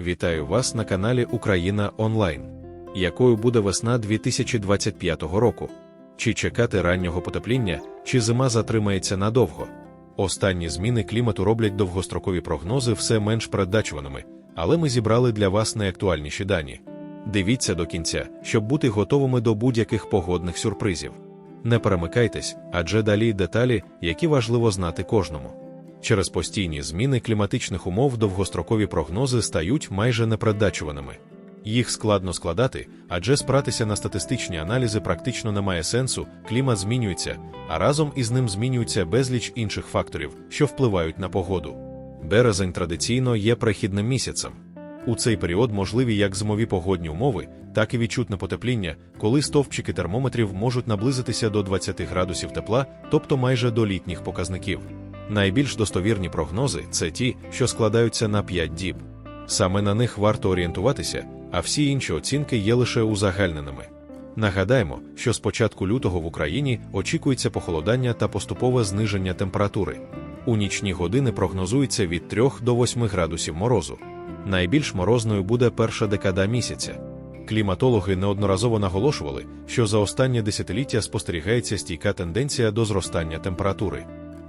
Вітаю вас на каналі Україна Онлайн. Якою буде весна 2025 року? Чи чекати раннього потепління, чи зима затримається надовго? Останні зміни клімату роблять довгострокові прогнози все менш передбачуваними, але ми зібрали для вас найактуальніші дані. Дивіться до кінця, щоб бути готовими до будь-яких погодних сюрпризів. Не перемикайтесь, адже далі деталі, які важливо знати кожному. Через постійні зміни кліматичних умов довгострокові прогнози стають майже непередбачуваними. Їх складно складати, адже спратися на статистичні аналізи практично немає сенсу, клімат змінюється, а разом із ним змінюється безліч інших факторів, що впливають на погоду. Березень традиційно є перехідним місяцем. У цей період можливі як зимові погодні умови, так і відчутне потепління, коли стовпчики термометрів можуть наблизитися до 20 градусів тепла, тобто майже до літніх показників. Найбільш достовірні прогнози це ті, що складаються на 5 діб. Саме на них варто орієнтуватися, а всі інші оцінки є лише узагальненими. Нагадаємо, що з початку лютого в Україні очікується похолодання та поступове зниження температури. У нічні години прогнозується від 3 до 8 градусів морозу. Найбільш морозною буде перша декада місяця. Кліматологи неодноразово наголошували, що за останнє десятиліття спостерігається стійка тенденція до зростання температури.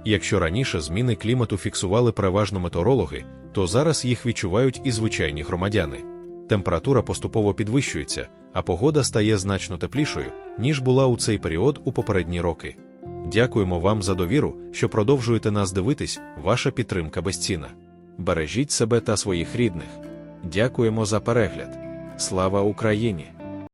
Якщо раніше зміни клімату фіксували переважно метеорологи, то зараз їх відчувають і звичайні громадяни. Температура поступово підвищується, а погода стає значно теплішою, ніж була у цей період у попередні роки. Дякуємо вам за довіру, що продовжуєте нас дивитись, ваша підтримка безцінна. Бережіть себе та своїх рідних. Дякуємо за перегляд. Слава Україні!